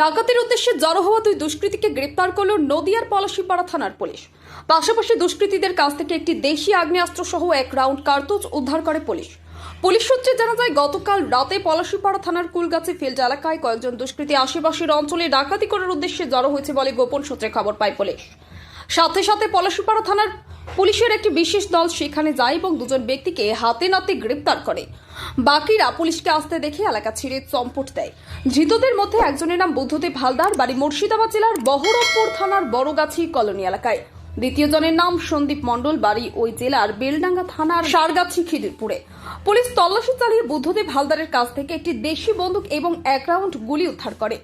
ডাকাতির উদ্দেশ্যে জড়ো হওয়া দুই দুষ্কৃতীকে গ্রেপ্তার করল নদিয়ার পলাশিপাড়া থানার পুলিশ। পাশাপাশি দুষ্কৃতীদের কাছ থেকে একটি দেশি আগ্নেয়াস্ত্র সহ এক রাউন্ড কার্তুজ উদ্ধার করে পুলিশ। পুলিশ সূত্রে জানা যায়, গতকাল রাতে পলাশিপাড়া থানার কুলগাছি ফিল্ড এলাকায় কয়েকজন দুষ্কৃতী আশেপাশের অঞ্চলে ডাকাতি করার উদ্দেশ্যে জড়ো হয়েছে বলে গোপন সূত্রে খবর পায় পুলিশ। সাথে সাথে পলাশিপাড়া থানার পুলিশের একটি বিশেষ দল সেখানে যায় এবং দুজন ব্যক্তিকে হাতে নাতে গ্রেপ্তার করে। বাকিরা পুলিশকে আসতে দেখে এলাকা ছেড়ে চম্পট দেয়। ধৃতদের মধ্যে একজনের নাম বুদ্ধদেব হালদার, বাড়ি মুর্শিদাবাদ জেলার বহরমপুর থানার বড়গাছি কলোনি এলাকায়। দ্বিতীয় জনের নাম সন্দীপ মণ্ডল, বাড়ি ওই জেলার বেলডাঙ্গা থানার সারগাছি খিদিরপুরে। পুলিশ তল্লাশি চালিয়ে বুদ্ধদেব হালদারের কাছ থেকে একটি দেশি বন্দুক এবং এক রাউন্ড গুলি উদ্ধার করে।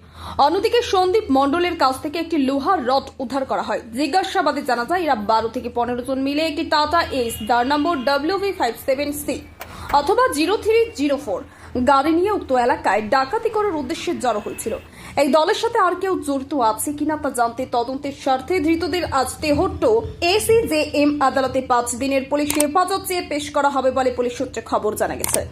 অন্যদিকে সন্দীপ মণ্ডলের কাছ থেকে একটি লোহার রড উদ্ধার করা হয়। জিজ্ঞাসাবাদে জানা যায়, এরা বারো থেকে পনেরো জন মিলে একটি টাটা এস, যার number W five seven C অথবা জিরো থ্রি জিরো ফোর গাড়ি নিয়ে উক্ত এলাকায় ডাকাতি করার উদ্দেশ্যে জড়ো হয়েছিল। এই দলের সাথে আর কেউ জড়িত আছে কিনা তা জানতে তদন্তের স্বার্থে ধৃতদের আজ তেহট্ট এসিজেএম আদালতে পাঁচ দিনের পুলিশ হেফাজত চেয়ে পেশ করা হবে বলে পুলিশ সূত্রে খবর জানা গেছে।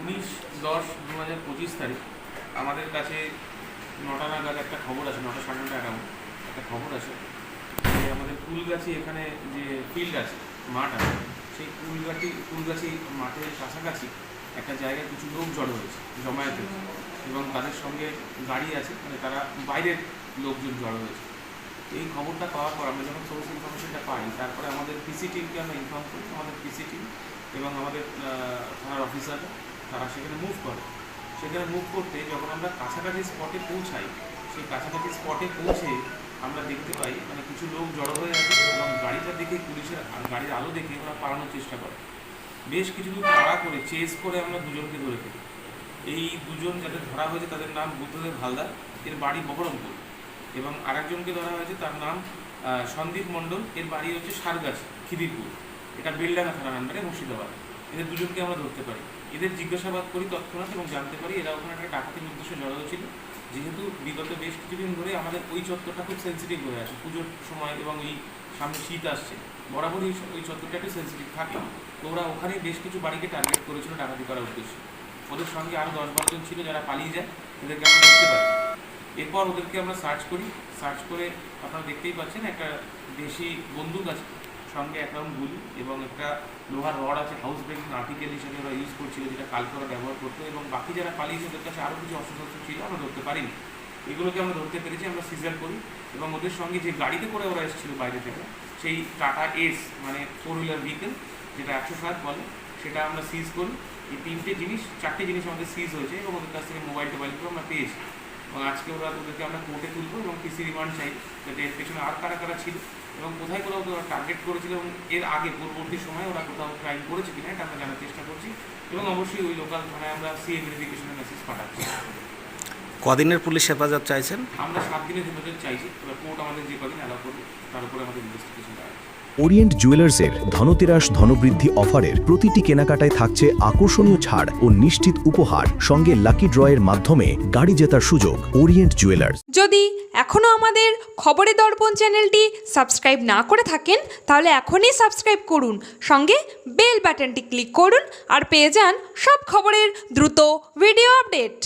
উনিশ দশ দু হাজার পঁচিশ তারিখ আমাদের কাছে নটা নাগাদ একটা খবর আছে, নটা সাড়ে নটা এগারো একটা খবর আছে যে আমাদের কুলগাছি এখানে যে ফিল্ড আছে, মাঠ আছে, সেই কুলগাছি কুলগাছি মাঠের কাছাকাছি একটা জায়গায় কিছু লোক জড়ো হয়েছে জমায়েত হয়েছে এবং তাদের সঙ্গে গাড়ি আছে মানে তারা বাইরের লোকজন জড়ো হয়েছে। এই খবরটা পাওয়ার পর আমরা যখন সোর্স ইনফরমেশনটা পাই, তারপরে আমাদের পিসি টিমকে আমরা ইনফর্ম করি, আমাদের পিসি টিম এবং আমাদের থানার অফিসাররা তারা সেখানে মুভ করে। সেখানে মুভ করতে যখন আমরা কাছাকাছি স্পটে পৌঁছাই, সেই কাছাকাছি স্পটে পৌঁছে আমরা দেখতে পাই মানে কিছু লোক জড়ো হয়ে আছে এবং গাড়িটা দেখে পুলিশের গাড়ির আলো দেখে ওরা পালানোর চেষ্টা করে। বেশ কিছু দূর তাড়া করে চেস করে আমরা দুজনকে ধরে ফেলি। এই দুজন যাদের ধরা হয়েছে তাদের নাম বুদ্ধদেব হালদার এর বাড়ি বহরমপুর। এবং আরেকজনকে ধরা হয়েছে, তার নাম সন্দীপ মণ্ডল। এর বাড়ি হচ্ছে সারগাছ, খিদিরপুর। এটা বেলডাঙ্গা থানার আন্ডারে মুর্শিদাবাদ। এদের দুজনকে আমরা ধরতে পারি। এদের জিজ্ঞাসাবাদ করি তৎক্ষণাৎ এবং জানতে পারি এরা ওখানে একটা ডাকাতির উদ্দেশ্যে জড়ো ছিল। যেহেতু বিগত বেশ কিছুদিন ধরে আমাদের ওই চত্বরটা খুব সেন্সিটিভ হয়ে আছে। পুজোর সময় এবং এই সামনে শীত আসছে, বরাবরই ওই- চত্বরটা একটু সেন্সিটিভ থাকে। তো ওরা ওখানে বেশ কিছু বাড়িকে টার্গেট করেছিল ডাকাতি করার উদ্দেশ্যে। ওদের সঙ্গে আরও দশ বারো জন ছিল যারা পালিয়ে যায়। এদেরকে আমরা দেখতে পাই এরপর ওদেরকে আমরা সার্চ করি। সার্চ করে আপনারা দেখতেই পাচ্ছেন একটা দেশি বন্দুক আছে। সঙ্গে রাউন্ড গুলি এবং একটা লোহার রড আছে হাউস ব্রেকিং আর্টিকেল হিসেবে ওরা ইউজ করছিল, যেটা কালকে ওরা ব্যবহার করতো এবং বাকি যারা পালিয়েছে ওদের কাছে আরও কিছু অস্ত্রশস্ত্র ছিল, আমরা ধরতে পারিনি। এগুলোকে আমরা ধরতে পেরেছি, আমরা সিজার করি এবং ওদের সঙ্গে যে গাড়িতে করে ওরা এসেছিল বাইরে থেকে, সেই টাটা এস মানে ফোর হুইলার ভেহিকেল যেটা একশো সাত বলে, সেটা আমরা সিজ করি। এই তিনটে জিনিস, চারটে জিনিস আমাদের সিজ হয়েছে এবং ওদের কাছ থেকে মোবাইল টোবাইলগুলো আমরা পেয়েছি। এবং আজকে ওরা তোদেরকে আমরা কোর্টে তুলবো এবং পিসি রিমান্ড চাই। যাতে এর পেছনে আর কারা কারা ছিল এবং কোথায় কোথাও ওরা টার্গেট করেছিল এবং এর আগে পরবর্তী সময়ে ওরা কোথাও ক্রাইম করেছে কিনা এটা আমরা জানার চেষ্টা করছি। এবং অবশ্যই ওই লোকাল থানায় আমরা সিএ ভেরিফিকেশনের মেসেজ পাঠাচ্ছি। কদিনের পুলিশ হেফাজত চাইছেন? আমরা সাত দিনের হেফাজত চাইছি এবার কোর্ট আমাদের যে কদিন অ্যালাউ করবে তার উপরে আমাদের ইনভেস্টিগেশন ওরিয়েন্ট জুয়েলার্সের ধনতেরাস ধনবৃদ্ধি অফারের প্রতিটি কেনাকাটায় থাকছে আকর্ষণীয় ছাড় ও নিশ্চিত উপহার সঙ্গে লাকি ড্রয়ের মাধ্যমে গাড়ি জেতার সুযোগ। ওরিয়েন্ট জুয়েলার্স যদি এখনও আমাদের খবরে দর্পণ চ্যানেলটি সাবস্ক্রাইব না করে থাকেন তাহলে এখনই সাবস্ক্রাইব করুন। সঙ্গে বেল বাটনটি ক্লিক করুন আর পেয়ে যান সব খবরের দ্রুত ভিডিও আপডেট।